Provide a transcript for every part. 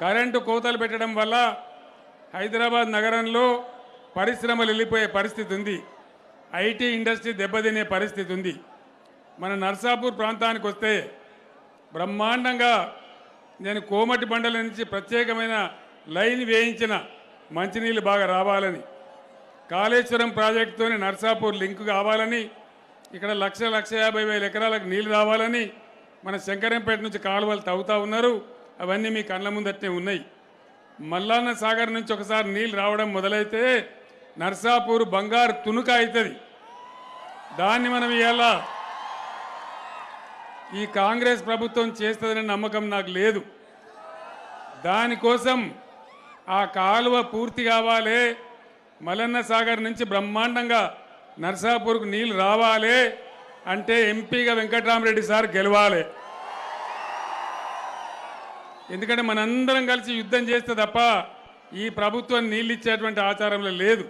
Current కోతలు పెట్టడం వల్ల హైదరాబాద్ నగరంలో పరిశ్రమలు వెళ్ళిపోయే పరిస్థితి ఉంది. ఐటీ ఇండస్ట్రీ దెబ్బతినే పరిస్థితి ఉంది. మన నర్సాపూర్ ప్రాంతానికి వస్తే బ్రహ్మాండంగా నేను కోమటి బండల నుంచి ప్రత్యేకమైన లైన్ వేయించిన మంచినీళ్ళు బాగా రావాలని కాళేశ్వరం ప్రాజెక్టుతోని నర్సాపూర్ లింక్ కావాలని ఇక్కడ లక్ష లక్ష యాభై వేల ఎకరాలకు నీళ్ళు రావాలని మన శంకరంపేట నుంచి కాలువలు తవ్వుతూ ఉన్నారు. అవన్నీ మీ కళ్ళ ముందట్నే ఉన్నాయి. మల్లాన్న సాగర్ నుంచి ఒకసారి నీళ్ళు రావడం మొదలైతే నర్సాపూర్ బంగారు తునుక అవుతుంది దాన్ని మనం ఇవాళ ఈ కాంగ్రెస్ ప్రభుత్వం చేస్తుందనే నమ్మకం నాకు లేదు. దానికోసం ఆ కాలువ పూర్తి కావాలి. మలన్న సాగర్ నుంచి బ్రహ్మాండంగా నర్సాపూర్కు నీళ్ళు రావాలి. అంటే ఎంపీగా వెంకటరామరెడ్డి సార్ గెలవాలి. ఎందుకంటే మనందరం కలిసి యుద్ధం చేస్తే తప్ప ఈ ప్రభుత్వం నీళ్ళు ఇచ్చేటువంటి ఆచారంలో లేదు.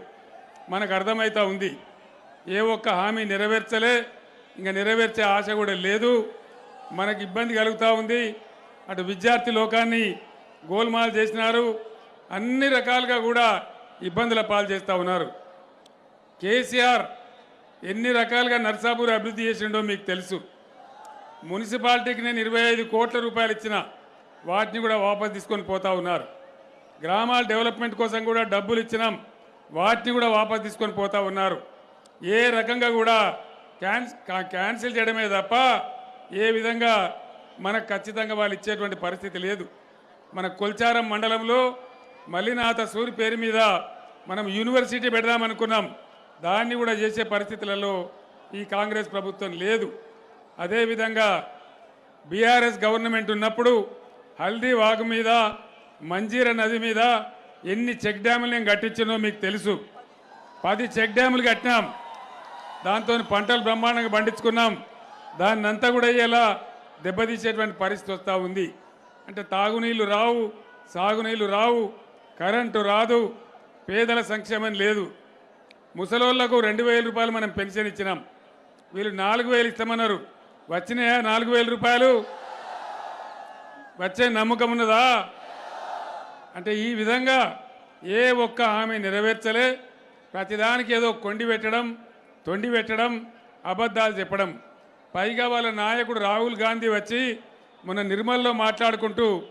మనకు అర్థమవుతా ఉంది. ఏ ఒక్క హామీ నెరవేర్చలే ఇంకా నెరవేర్చే ఆశ కూడా లేదు. మనకి ఇబ్బంది కలుగుతూ ఉంది. అటు విద్యార్థి లోకాన్ని గోల్మాల్ చేసినారు. అన్ని రకాలుగా కూడా ఇబ్బందుల పాలు చేస్తూ ఉన్నారు. కేసీఆర్ ఎన్ని రకాలుగా నర్సాపూర్ అభివృద్ధి చేసిండో మీకు తెలుసు. మున్సిపాలిటీకి నేను ఇరవై ఐదు కోట్ల రూపాయలు ఇచ్చిన వాటిని కూడా వాపసు తీసుకొని పోతా ఉన్నారు. గ్రామాల డెవలప్మెంట్ కోసం కూడా డబ్బులు ఇచ్చినాం. వాటిని కూడా వాపసు తీసుకొని పోతా ఉన్నారు. ఏ రకంగా కూడా క్యాన్ క్యాన్సిల్ చేయడమే తప్ప ఏ విధంగా మనకు ఖచ్చితంగా వాళ్ళు ఇచ్చేటువంటి పరిస్థితి లేదు. మన కొల్చారం మండలంలో మల్లినాథ సూరి పేరు మీద మనం యూనివర్సిటీ పెడదామనుకున్నాం దాన్ని కూడా చేసే పరిస్థితులలో ఈ కాంగ్రెస్ ప్రభుత్వం లేదు. అదేవిధంగా బీఆర్ఎస్ గవర్నమెంట్ ఉన్నప్పుడు హల్దీ వాగు మీద మంజీర నది మీద ఎన్ని చెక్ డ్యాములు నేను కట్టించినో మీకు తెలుసు. పది చెక్ డ్యాములు కట్టినాం. దాంతో పంటలు బ్రహ్మాండంగా పండించుకున్నాం. దాన్ని అంతా కూడా ఇలా దెబ్బతీసేటువంటి పరిస్థితి వస్తూ ఉంది. అంటే తాగునీళ్ళు రావు సాగునీళ్ళు రావు కరెంటు రాదు పేదల సంక్షేమం లేదు. ముసలోళ్ళకు రెండు వేల రూపాయలు మనం పెన్షన్ ఇచ్చినాం. వీళ్ళు నాలుగు వేలు ఇస్తామన్నారు. వచ్చినాయా నాలుగు వేల రూపాయలు? వచ్చే నమ్మకం ఉన్నదా? అంటే ఈ విధంగా ఏ ఒక్క హామీ నెరవేర్చలే. ప్రతిదానికి ఏదో కొండి పెట్టడం తొండి పెట్టడం అబద్ధాలు చెప్పడం. పైగా వాళ్ళ నాయకుడు రాహుల్ గాంధీ వచ్చి మన నిర్మల్లో మాట్లాడుకుంటూ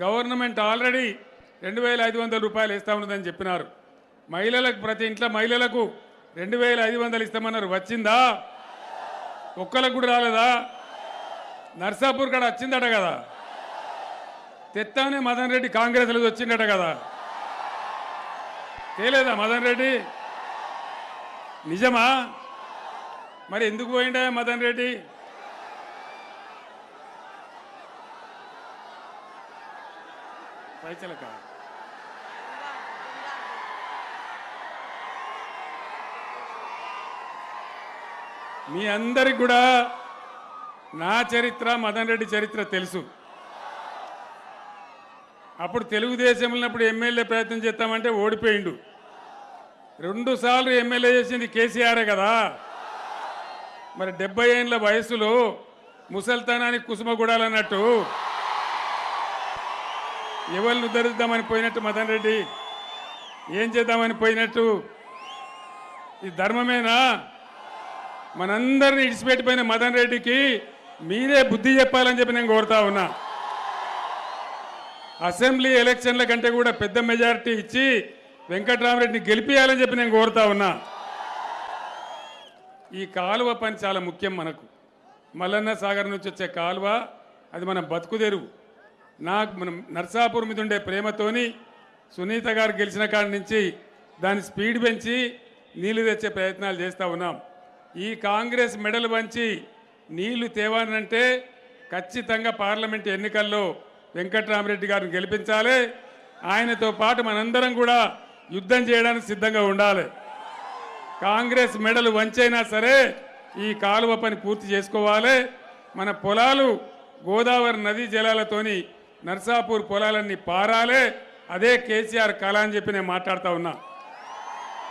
గవర్నమెంట్ ఆల్రెడీ రెండు వేల ఐదు వందల రూపాయలు ఇస్తా ఉన్నదని చెప్పినారు. మహిళలకు ప్రతి ఇంట్లో మహిళలకు రెండు వేల ఐదు వందలు ఇస్తామన్నారు. వచ్చిందా? ఒక్కలకు కూడా రాలేదా? నర్సాపూర్ కాడ వచ్చిందట కదా. తెత్తానే మదన్ రెడ్డి కాంగ్రెస్లో వచ్చిండట కదా. తేలేదా మదన్ రెడ్డి? నిజమా? మరి ఎందుకు పోయిండా మదన్ రెడ్డి? పైచలక మీ అందరికి కూడా నా చరిత్ర మదన్ రెడ్డి చరిత్ర తెలుసు. అప్పుడు తెలుగుదేశంలో ఉన్నప్పుడు ఎమ్మెల్యే ప్రయత్నం చేస్తామంటే ఓడిపోయిండు. రెండు సార్లు ఎమ్మెల్యే చేసింది కేసీఆరే కదా. మరి డెబ్బై ఏళ్ళ వయసులో ముసల్తనానికి కుసుమగూడాలన్నట్టు ఎవరిని ఉద్ధరిద్దామని పోయినట్టు మదన్ రెడ్డి? ఏం చేద్దామని పోయినట్టు? ఈ ధర్మమేనా? మనందరినీ ఇడిచిపెట్టిపోయిన మదన్ రెడ్డికి మీరే బుద్ధి చెప్పాలని చెప్పి నేను కోరుతా ఉన్నా. అసెంబ్లీ ఎలక్షన్ల కంటే కూడా పెద్ద మెజారిటీ ఇచ్చి వెంకట్రామరెడ్డిని గెలిపియాలని చెప్పి నేను కోరుతా ఉన్నా. ఈ కాలువ పని చాలా ముఖ్యం మనకు. మల్లన్న సాగర్ నుంచి వచ్చే కాలువ అది మన బతుకుదెరువు నాకు మనం నర్సాపూర్ మీద ఉండే ప్రేమతోని సునీత గారు గెలిచిన కాడి నుంచి దాని స్పీడ్ పెంచి నీళ్ళు తెచ్చే ప్రయత్నాలు చేస్తూ ఉన్నాం. ఈ కాంగ్రెస్ మెడలు వంచి నీళ్ళు తేవానంటే ఖచ్చితంగా పార్లమెంట్ ఎన్నికల్లో వెంకట్రామరెడ్డి గారిని గెలిపించాలి. ఆయనతో పాటు మనందరం కూడా యుద్ధం చేయడానికి సిద్ధంగా ఉండాలి. కాంగ్రెస్ మెడలు వంచైనా సరే ఈ కాలువ పని పూర్తి చేసుకోవాలి. మన పొలాలు గోదావరి నదీ జలాలతోని నర్సాపూర్ పొలాలన్నీ పారాలే. అదే కేసీఆర్ కళ అని చెప్పి నేను మాట్లాడుతూ ఉన్నా.